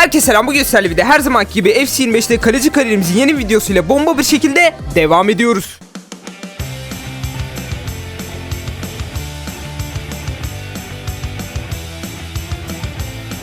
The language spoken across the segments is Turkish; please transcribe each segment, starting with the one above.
Herkese selam bir de her zamanki gibi FC25'te kaleci kariyerimizin yeni videosuyla bomba bir şekilde devam ediyoruz.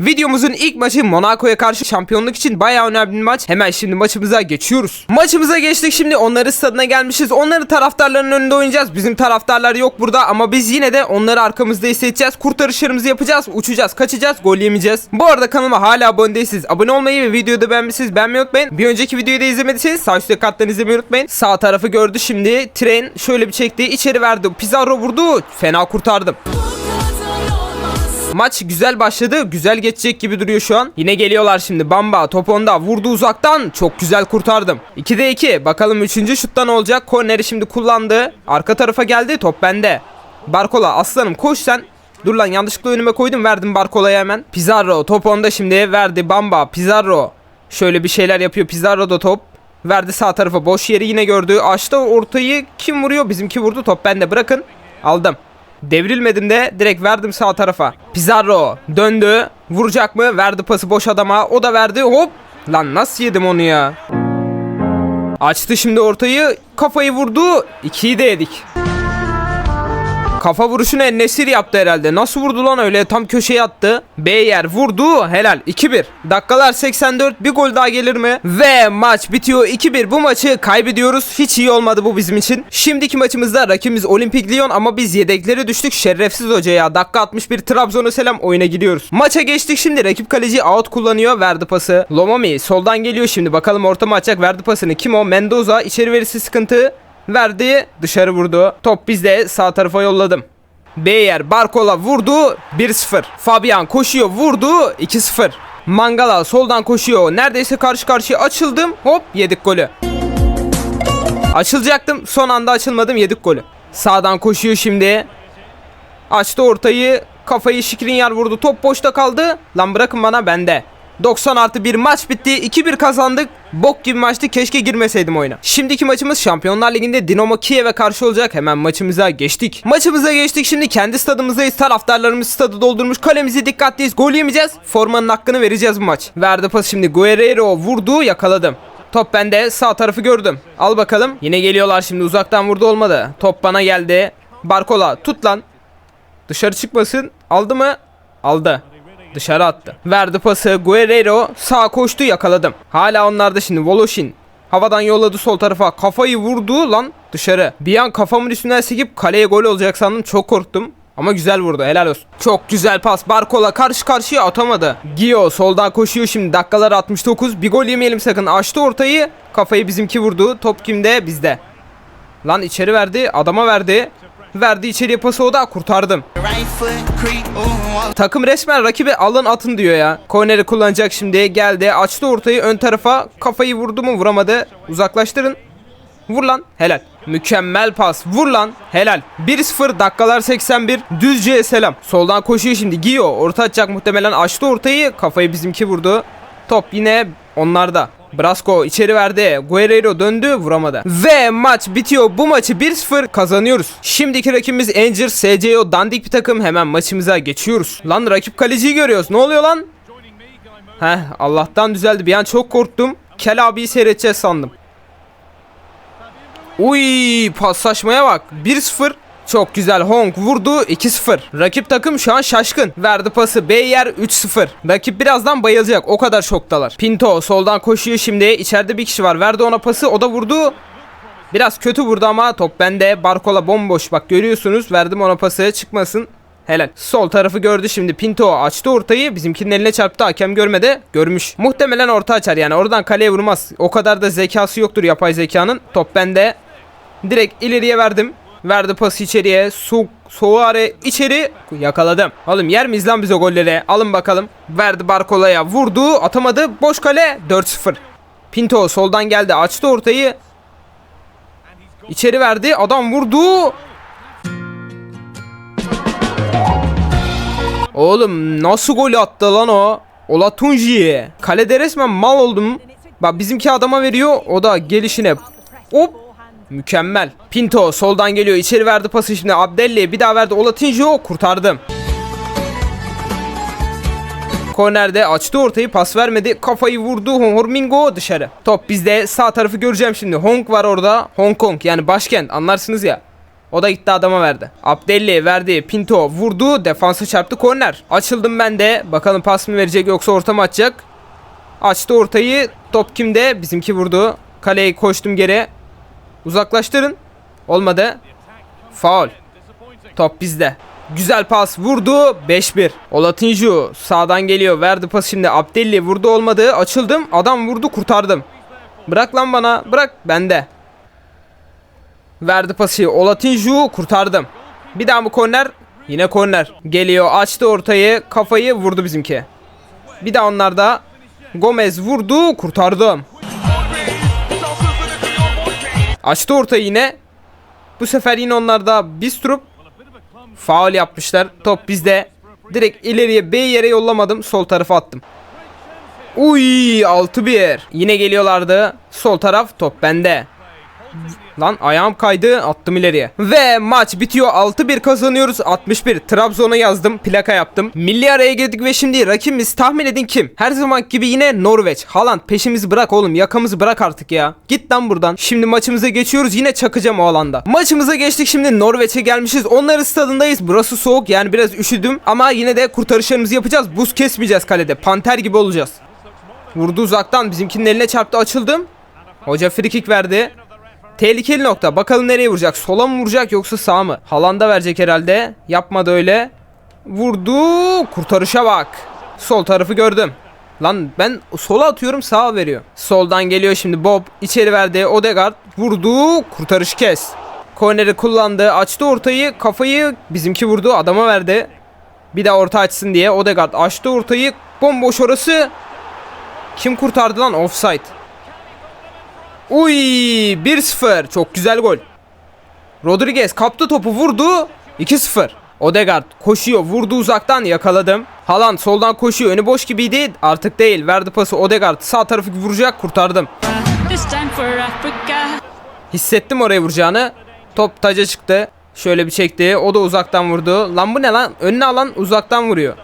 Videomuzun ilk maçı Monaco'ya karşı şampiyonluk için bayağı önemli bir maç. Hemen şimdi maçımıza geçiyoruz. Maçımıza geçtik şimdi onların stadına gelmişiz. Onların taraftarlarının önünde oynayacağız. Bizim taraftarlar yok burada ama biz yine de onları arkamızda hissedeceğiz. Kurtarışlarımızı yapacağız. Uçacağız, kaçacağız, gol yemeyeceğiz. Bu arada kanalıma hala abone değilsiniz. Abone olmayı ve videoyu da beğenmişsiniz. Beğenmeyi unutmayın. Bir önceki videoyu da izlemediyseniz sağ üstteki karttan izlemeyi unutmayın. Sağ tarafı gördü şimdi. Tren şöyle bir çekti. içeri verdi. Pizarro vurdu. Fena kurtardım. Maç güzel başladı. Güzel geçecek gibi duruyor şu an. Yine geliyorlar şimdi. Bamba top onda. Vurdu uzaktan. Çok güzel kurtardım. 2'de 2. Bakalım 3. şuttan olacak. Korneri şimdi kullandı. Arka tarafa geldi. Top bende. Barkola aslanım koş sen. Dur lan yanlışlıkla önüme koydum. Verdim Barkola'ya hemen. Pizarro top onda şimdi. Verdi Bamba. Pizarro. Şöyle bir şeyler yapıyor. Pizarro da top. Verdi sağ tarafa. Boş yeri yine gördü. Açtı ortayı. Kim vuruyor? Bizimki vurdu. Top bende. Bırakın. Aldım. Devrilmedim de direkt verdim sağ tarafa. Pizarro döndü. Vuracak mı? Verdi pası boş adama. O da verdi. Hop. Lan nasıl yedim onu ya? Açtı şimdi ortayı. Kafayı vurdu. İkiyi de yedik. Kafa vuruşunu Nesir yaptı herhalde. Nasıl vurdu lan öyle? Tam köşeye attı. Beyer vurdu. Helal. 2-1. Dakikalar 84. Bir gol daha gelir mi? Ve maç bitiyor. 2-1. Bu maçı kaybediyoruz. Hiç iyi olmadı bu bizim için. Şimdiki maçımızda rakibimiz Olimpik Lyon ama biz yedekleri düştük. Şerefsiz hoca ya. Dakika 61 Trabzon'a selam oyuna gidiyoruz. Maça geçtik şimdi. Rakip kaleci out kullanıyor. Verdi pası. Lomami soldan geliyor şimdi. Bakalım orta açacak? Verdi pasını. Kim o? Mendoza. İçeri verirse sıkıntı. Verdi dışarı vurdu. Top bizde sağ tarafa yolladım. Beyer Barkola vurdu 1-0. Fabian koşuyor vurdu 2-0. Mangala soldan koşuyor. Neredeyse karşı karşıya açıldım. Hop yedik golü. Açılacaktım. Son anda açılmadım yedik golü. Sağdan koşuyor şimdi. Açtı ortayı. Kafayı Şikrinyar vurdu. Top boşta kaldı. Lan bırakın bana bende. 90 artı 1 maç bitti. 2-1 kazandık. Bok gibi maçtı. Keşke girmeseydim oyuna. Şimdiki maçımız Şampiyonlar Ligi'nde Dinamo Kiev'e karşı olacak. Hemen maçımıza geçtik. Maçımıza geçtik. Şimdi kendi stadımızdayız. Taraftarlarımız stadı doldurmuş. Kalemizi dikkatliyiz. Gol yemeyeceğiz. Formanın hakkını vereceğiz bu maç. Verdi pas şimdi. Guerrero vurdu. Yakaladım. Top bende. Sağ tarafı gördüm. Al bakalım. Yine geliyorlar şimdi. Uzaktan vurdu olmadı. Top bana geldi. Barkola tut lan. Dışarı çıkmasın. Aldı mı? Aldı. Dışarı attı. Verdi pası. Guerrero sağ koştu yakaladım. Hala onlarda şimdi. Voloshin. Havadan yolladı sol tarafa. Kafayı vurdu lan dışarı. Bir an kafamın üstünden sekip kaleye gol olacak sandım. Çok korktum. Ama güzel vurdu helal olsun. Çok güzel pas. Barkola karşı karşıya atamadı. Gio soldan koşuyor şimdi. Dakikalar 69. Bir gol yemeyelim sakın. Açtı ortayı. Kafayı bizimki vurdu. Top kimde? Bizde. Lan içeri verdi. Adama verdi. Verdi içeriye pası o da kurtardım. Takım resmen rakibe alın atın diyor ya. Korneri kullanacak şimdi. Geldi. Açtı ortayı ön tarafa. Kafayı vurdu mu? Vuramadı. Uzaklaştırın. Vur lan. Helal. Mükemmel pas. Vur lan. Helal. 1-0 dakikalar 81. Düzce'ye selam. Soldan koşuyor şimdi. Gio. Orta atacak muhtemelen. Açtı ortayı. Kafayı bizimki vurdu. Top yine onlarda. Brasco içeri verdi. Guerrero döndü vuramadı. Ve maç bitiyor. Bu maçı 1-0 kazanıyoruz. Şimdiki rakibimiz Angers SCO dandik bir takım. Hemen maçımıza geçiyoruz. Lan rakip kaleciyi görüyoruz. Ne oluyor lan? Heh Allah'tan düzeldi. Bir an çok korktum. Kel abiyi seyredeceğiz sandım. Uy paslaşmaya bak. 1-0. Çok güzel Hong vurdu 2-0. Rakip takım şu an şaşkın. Verdi pası Beyer 3-0. Rakip birazdan bayılacak. O kadar şoktalar. Pinto soldan koşuyor şimdi. İçeride bir kişi var. Verdi ona pası. O da vurdu. Biraz kötü vurdu ama top bende. Barkola bomboş. Bak görüyorsunuz. Verdim ona pası. Çıkmasın. Helal. Sol tarafı gördü şimdi. Pinto açtı ortayı. Bizimkinin eline çarptı. Hakem görmedi. Görmüş. Muhtemelen orta açar yani. Oradan kaleye vurmaz. O kadar da zekası yoktur yapay zekanın. Top bende. Direkt ileriye verdim. Verdi pası içeriye. Su Soare içeri yakaladım. Oğlum yer miyiz lan biz o golleri? Alın bakalım. Verdi Barkola'ya vurdu. Atamadı. Boş kale 4-0. Pinto soldan geldi. Açtı ortayı. İçeri verdi. Adam vurdu. Oğlum nasıl gol attı lan o? Olatunji. Kalede resmen mal oldum. Bak bizimki adama veriyor. O da gelişine. Hop Mükemmel. Pinto soldan geliyor. içeri verdi pası şimdi. Abdelli bir daha verdi. Olatinjo kurtardım. Kornerde açtı ortayı pas vermedi. Kafayı vurdu. Hormingo dışarı. Top bizde. Sağ tarafı göreceğim şimdi. Hong var orada. Hong Kong yani başkent anlarsınız ya. O da gitti adama verdi. Abdelli verdi. Pinto vurdu. Defansa çarptı. Korner. Açıldım ben de. Bakalım pas mı verecek yoksa orta mı açacak? Açtı ortayı. Top kimde? Bizimki vurdu. Kaleye koştum geri. Uzaklaştırın. Olmadı. Faul. Top bizde. Güzel pas vurdu. 5-1. Olatinju sağdan geliyor. Verdi pas şimdi. Abdelli vurdu olmadı. Açıldım. Adam vurdu kurtardım. Bırak lan bana. Bırak. Bende. Verdi pası. Olatinju kurtardım. Bir daha mı korner? Yine korner. Geliyor açtı ortayı. Kafayı vurdu bizimki. Bir daha onlarda. Gomez vurdu. Kurtardım. Açtı ortayı yine. Bu sefer yine onlarda Bistrup faul yapmışlar. Top bizde. Direkt ileriye B yere yollamadım. Sol tarafa attım. Uy 6-1. Yine geliyorlardı. Sol taraf top bende. Lan ayağım kaydı attım ileriye. Ve maç bitiyor 6-1 kazanıyoruz 61 Trabzon'a yazdım plaka yaptım. Milli araya girdik ve şimdi rakibimiz tahmin edin kim? Her zaman gibi yine Norveç. Haaland peşimizi bırak oğlum yakamızı bırak artık ya. Git lan buradan. Şimdi maçımıza geçiyoruz yine çakacağım o alanda. Maçımıza geçtik şimdi Norveç'e gelmişiz. Onların stadındayız. Burası soğuk yani biraz üşüdüm. Ama yine de kurtarışlarımızı yapacağız. Buz kesmeyeceğiz kalede. Panter gibi olacağız. Vurdu uzaktan bizimkinin eline çarptı açıldım. Hoca frikik verdi. Tehlikeli nokta. Bakalım nereye vuracak? Sola mı vuracak yoksa sağa mı? Halanda verecek herhalde. Yapmadı öyle. Vurdu. Kurtarışa bak. Sol tarafı gördüm. Lan ben sola atıyorum sağa veriyor. Soldan geliyor şimdi Bob. içeri verdi. Odegaard vurdu. Kurtarış kes. Korneri kullandı. Açtı ortayı. Kafayı bizimki vurdu. Adama verdi. Bir daha orta açsın diye. Odegaard açtı ortayı. Bomboş orası. Kim kurtardı lan? Offside. Uy 1-0 çok güzel gol. Rodriguez kaptı topu vurdu 2-0. Odegaard koşuyor vurdu uzaktan yakaladım. Haaland soldan koşuyor önü boş gibiydi artık değil verdi pası Odegaard sağ tarafı vuracak kurtardım. Hissettim oraya vuracağını. Top taca çıktı. Şöyle bir çekti. O da uzaktan vurdu. Lan bu ne lan? Önüne alan uzaktan vuruyor.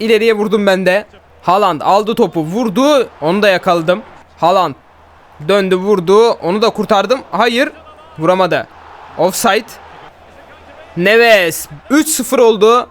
İleriye vurdum ben de. Haaland aldı topu vurdu. Onu da yakaladım. Haaland döndü vurdu. Onu da kurtardım. Hayır. Vuramadı. Offside. Neves. 3-0 oldu.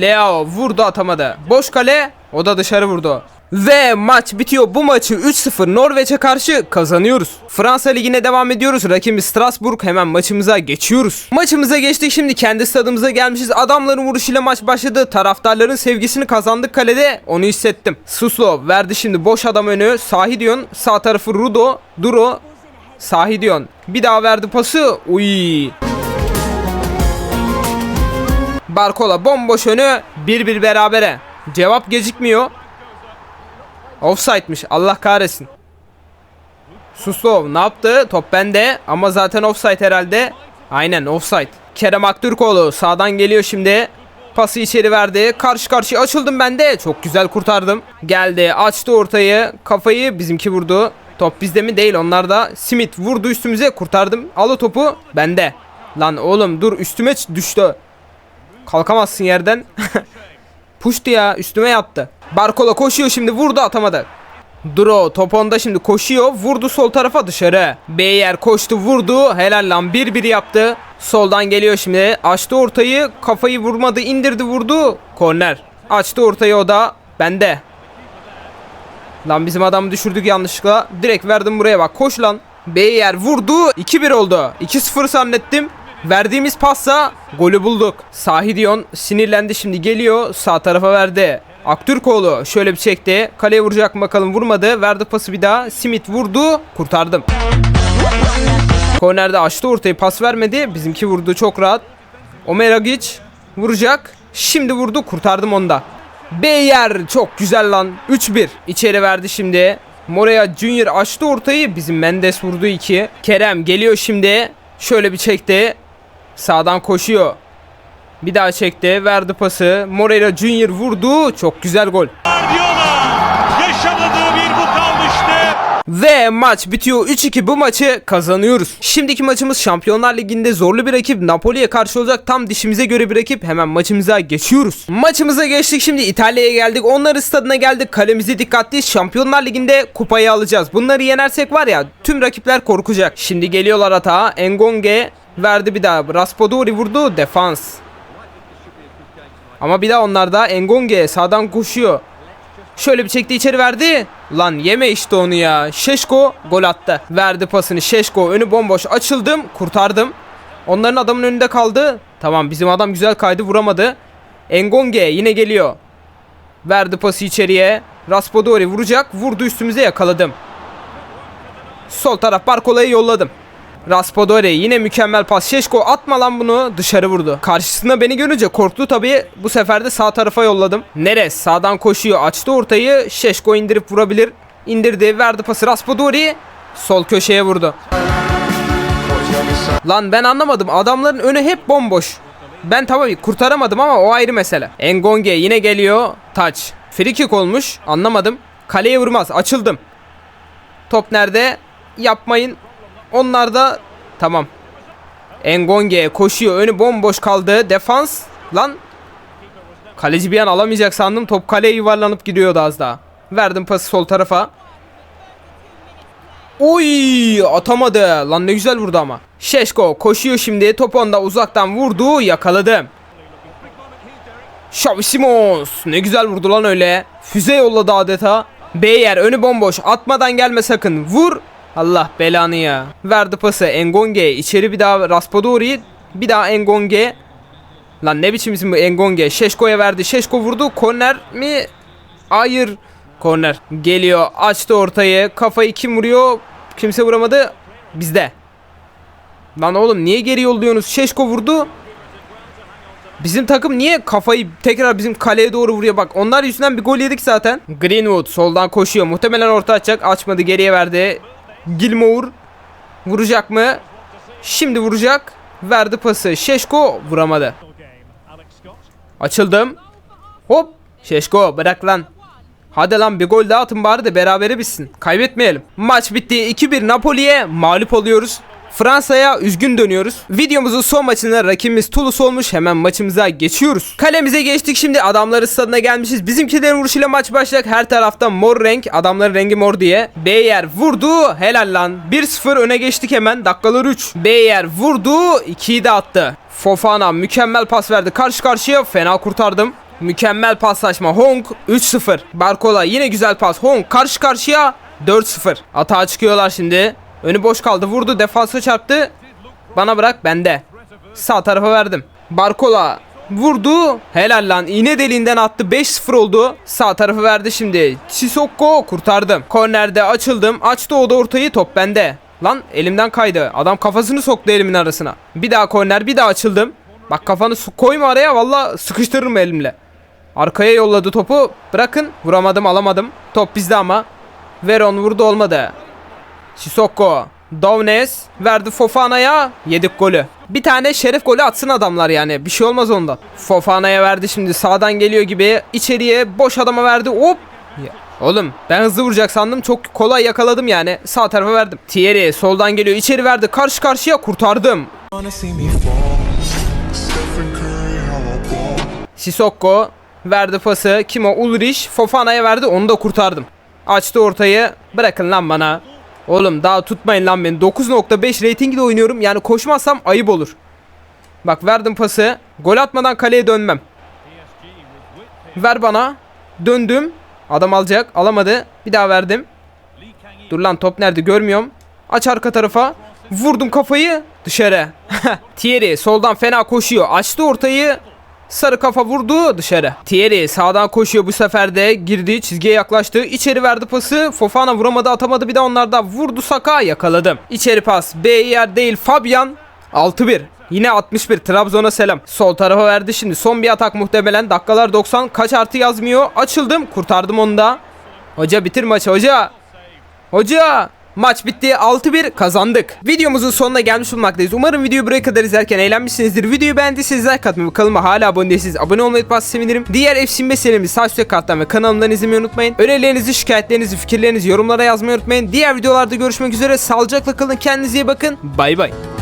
Leo vurdu atamadı. Boş kale. O da dışarı vurdu. Ve maç bitiyor. Bu maçı 3-0 Norveç'e karşı kazanıyoruz. Fransa Ligi'ne devam ediyoruz. Rakibimiz Strasbourg. Hemen maçımıza geçiyoruz. Maçımıza geçtik. Şimdi kendi stadımıza gelmişiz. Adamların vuruşuyla maç başladı. Taraftarların sevgisini kazandık kalede. Onu hissettim. Suslov verdi şimdi boş adam önü. Sahidion. Sağ tarafı Rudo. Duro. Sahidion. Bir daha verdi pası. Uy. Barkola bomboş önü 1-1 berabere. Cevap gecikmiyor. Offside'miş. Allah kahretsin. Suslov ne yaptı? Top bende ama zaten offside herhalde. Aynen offside. Kerem Aktürkoğlu sağdan geliyor şimdi. Pası içeri verdi. Karşı karşıya açıldım ben de. Çok güzel kurtardım. Geldi açtı ortayı. Kafayı bizimki vurdu. Top bizde mi? Değil onlarda. Smith vurdu üstümüze kurtardım. Al o topu. Bende. Lan oğlum dur üstüme düştü. Kalkamazsın yerden. Puştu ya üstüme yattı. Barkola koşuyor şimdi vurdu atamadı. Duro top onda şimdi koşuyor vurdu sol tarafa dışarı. Beyer koştu vurdu helal lan 1-1 yaptı. Soldan geliyor şimdi açtı ortayı kafayı vurmadı indirdi vurdu. Korner. Açtı ortayı o da bende. Lan bizim adamı düşürdük yanlışlıkla. Direkt verdim buraya bak koş lan. Beyer vurdu 2-1 oldu. 2-0 zannettim. Verdiğimiz passa golü bulduk. Sahidion sinirlendi şimdi geliyor sağ tarafa verdi. Aktürkoğlu şöyle bir çekti. Kaleye vuracak mı bakalım vurmadı. Verdi pası bir daha. Smith vurdu. Kurtardım. Kornerde açtı ortayı pas vermedi. Bizimki vurdu çok rahat. Omeragic vuracak. Şimdi vurdu kurtardım onda. Beyer çok güzel lan. 3-1. İçeri verdi şimdi. Morea Junior açtı ortayı. Bizim Mendes vurdu 2. Kerem geliyor şimdi. Şöyle bir çekti. Sağdan koşuyor. Bir daha çekti. Verdi pası. Moreira Junior vurdu. Çok güzel gol. Guardiola yaşamadığı bir bu kalmıştı. Ve maç bitiyor 3-2 bu maçı kazanıyoruz. Şimdiki maçımız Şampiyonlar Ligi'nde zorlu bir rakip Napoli'ye karşı olacak tam dişimize göre bir rakip. Hemen maçımıza geçiyoruz. Maçımıza geçtik şimdi İtalya'ya geldik. Onların stadına geldik. Kalemizi dikkatli Şampiyonlar Ligi'nde kupayı alacağız. Bunları yenersek var ya tüm rakipler korkacak. Şimdi geliyorlar atağa. Engonge verdi bir daha. Raspadori vurdu. Defans. Ama bir daha onlar da Engonge sağdan koşuyor. Şöyle bir çekti içeri verdi. Lan yeme işte onu ya. Şeşko gol attı. Verdi pasını Şeşko önü bomboş açıldım kurtardım. Onların adamın önünde kaldı. Tamam bizim adam güzel kaydı vuramadı. Engonge yine geliyor. Verdi pası içeriye. Raspadori vuracak. Vurdu üstümüze yakaladım. Sol taraf Barkola'yı yolladım. Raspadori yine mükemmel pas. Şeşko atma lan bunu dışarı vurdu. Karşısında beni görünce korktu tabii. Bu sefer de sağ tarafa yolladım. Neres sağdan koşuyor. Açtı ortayı. Şeşko indirip vurabilir. İndirdi. Verdi pası Raspadori. Sol köşeye vurdu. Lan ben anlamadım. Adamların önü hep bomboş. Ben tabii kurtaramadım ama o ayrı mesele. Engonge yine geliyor. Taç. Free kick olmuş. Anlamadım. Kaleye vurmaz. Açıldım. Top nerede? Yapmayın. Onlar da tamam. Engonge koşuyor. Önü bomboş kaldı. Defans. Lan. Kaleci bir an alamayacak sandım. Top kaleye yuvarlanıp gidiyordu az daha. Verdim pası sol tarafa. Oy atamadı. Lan ne güzel vurdu ama. Şeşko koşuyor şimdi. Top onda uzaktan vurdu. Yakaladı. Xavi. Ne güzel vurdu lan öyle. Füze yolladı adeta. Beyer önü bomboş. Atmadan gelme sakın. Vur. Allah belanı ya. Verdi pası Engonge. içeri bir daha Raspadori. Bir daha Engonge. Lan ne biçim isim bu Engonge. Şeşko'ya verdi. Şeşko vurdu. Korner mi? Hayır. Korner. Geliyor. Açtı ortayı. Kafayı kim vuruyor? Kimse vuramadı. Bizde. Lan oğlum niye geri yolluyorsunuz? Şeşko vurdu. Bizim takım niye kafayı tekrar bizim kaleye doğru vuruyor? Bak onlar yüzünden bir gol yedik zaten. Greenwood soldan koşuyor. Muhtemelen orta açacak. Açmadı geriye verdi. Gilmour vuracak mı? Şimdi vuracak. Verdi pası. Şeşko vuramadı. Açıldım. Hop. Şeşko bırak lan. Hadi lan bir gol daha atın bari de berabere bitsin. Kaybetmeyelim. Maç bitti. 2-1 Napoli'ye mağlup oluyoruz. Fransa'ya üzgün dönüyoruz. Videomuzun son maçında rakibimiz Toulouse olmuş. Hemen maçımıza geçiyoruz. Kalemize geçtik şimdi. Adamları stadına gelmişiz. Bizimkilerin vuruşuyla maç başlayacak. Her tarafta mor renk. Adamların rengi mor diye. Beyer vurdu. Helal lan. 1-0 öne geçtik hemen. Dakikalar 3. Beyer vurdu. 2'yi de attı. Fofana mükemmel pas verdi. Karşı karşıya fena kurtardım. Mükemmel paslaşma. Hong 3-0. Barkola yine güzel pas. Hong karşı karşıya 4-0. Atağa çıkıyorlar şimdi. Önü boş kaldı. Vurdu. Defansa çarptı. Bana bırak bende. Sağ tarafa verdim. Barkola vurdu. Helal lan. İğne deliğinden attı. 5-0 oldu. Sağ tarafı verdi şimdi. Sissoko kurtardım. Kornerde açıldım. Açtı o da ortayı. Top bende. Lan elimden kaydı. Adam kafasını soktu elimin arasına. Bir daha korner. Bir daha açıldım. Bak kafanı koyma araya. Valla sıkıştırırım elimle. Arkaya yolladı topu. Bırakın. Vuramadım alamadım. Top bizde ama. Veron vurdu olmadı. Sissoko. Dovnes verdi Fofana'ya. Yedik golü. Bir tane şeref golü atsın adamlar yani. Bir şey olmaz ondan. Fofana'ya verdi şimdi. Sağdan geliyor gibi. İçeriye boş adama verdi. Hop. Oğlum ben hızlı vuracak sandım. Çok kolay yakaladım yani. Sağ tarafa verdim. Thierry soldan geliyor. içeri verdi. Karşı karşıya kurtardım. Sissoko verdi pası. Kim o? Ulrich. Fofana'ya verdi. Onu da kurtardım. Açtı ortayı. Bırakın lan bana. Oğlum daha tutmayın lan beni. 9.5 ratingle oynuyorum. Yani koşmazsam ayıp olur. Bak verdim pası. Gol atmadan kaleye dönmem. Ver bana. Döndüm. Adam alacak. Alamadı. Bir daha verdim. Dur lan top nerede görmüyorum. Aç arka tarafa. Vurdum kafayı. Dışarı. Thierry soldan fena koşuyor. Açtı ortayı. Sarı kafa vurdu dışarı. Thierry sağdan koşuyor bu sefer de girdi çizgiye yaklaştı. İçeri verdi pası. Fofana vuramadı atamadı bir de onlarda vurdu Saka yakaladım. İçeri pas. B yer değil Fabian. 6-1. Yine 61 Trabzon'a selam. Sol tarafa verdi şimdi. Son bir atak muhtemelen. Dakikalar 90. Kaç artı yazmıyor. Açıldım. Kurtardım onu da. Hoca bitir maçı hoca. Hoca. Maç bitti 6-1 kazandık. Videomuzun sonuna gelmiş bulmaktayız. Umarım videoyu buraya kadar izlerken eğlenmişsinizdir. Videoyu beğendiyseniz like atmayı kanalıma hala abone değilseniz abone olmayı unutmazsanız sevinirim. Diğer F25 serimizi sağ üstte karttan ve kanalımdan izlemeyi unutmayın. Önerilerinizi, şikayetlerinizi, fikirlerinizi yorumlara yazmayı unutmayın. Diğer videolarda görüşmek üzere. Sağlıcakla kalın. Kendinize iyi bakın. Bay bay.